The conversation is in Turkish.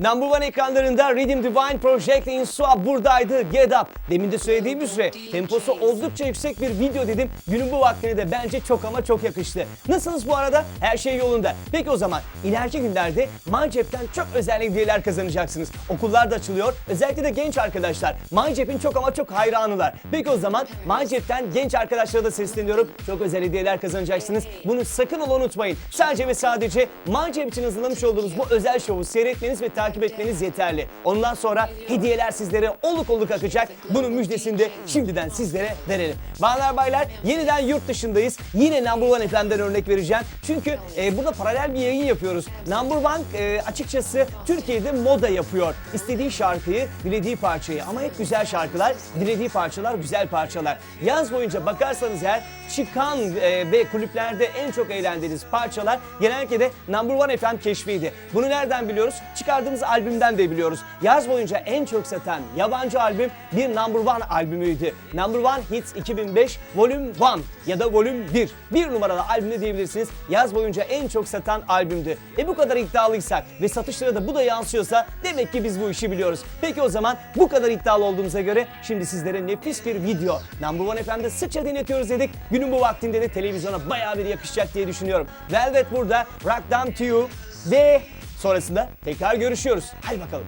Number One ekranlarında Rhythm Divine Project in Sua buradaydı. Get Up. Demin de söylediğim üzere temposu oldukça yüksek bir video dedim. Günün bu vaktine de bence çok ama çok yakıştı. Nasılsınız bu arada? Her şey yolunda. Peki o zaman ileriki günlerde MyCep'ten çok özel hediyeler kazanacaksınız. Okullar da açılıyor. Özellikle de genç arkadaşlar. MyCep'in çok ama çok hayranılar. Peki o zaman MyCep'ten genç arkadaşlara da sesleniyorum. Çok özel hediyeler kazanacaksınız. Bunu sakın ola unutmayın. Sadece ve sadece MyCep için hazırlamış olduğumuz bu özel şovu seyretmeniz ve takip etmeniz yeterli. Ondan sonra hediyeler sizlere oluk oluk akacak. Bunun müjdesini de şimdiden sizlere verelim. Bayanlar baylar yeniden yurt dışındayız. Yine Number One FM'den örnek vereceğim. Çünkü e, burada paralel bir yayın yapıyoruz. Number One e, açıkçası Türkiye'de moda yapıyor. İstediği şarkıyı, dilediği parçayı ama hep güzel şarkılar, dilediği parçalar güzel parçalar. Yaz boyunca bakarsanız eğer çıkan e, ve kulüplerde en çok eğlendiğiniz parçalar genellikle de Number One FM keşfiydi. Bunu nereden biliyoruz? Çıkardığımız albümden de biliyoruz. Yaz boyunca en çok satan yabancı albüm bir Number One albümüydü. Number One Hits 2005 Volume 1 ya da Volume 1. Bir numaralı albümde diyebilirsiniz. Yaz boyunca en çok satan albümdü. E bu kadar iddialıysak ve satışlara da bu da yansıyorsa demek ki biz bu işi biliyoruz. Peki o zaman bu kadar iddialı olduğumuza göre şimdi sizlere nefis bir video Number One FM'de sıkça dinletiyoruz dedik. Günün bu vaktinde de televizyona bayağı bir yakışacak diye düşünüyorum. Velvet burada, Rock Down to You ve sonrasında tekrar görüşüyoruz. Hadi bakalım.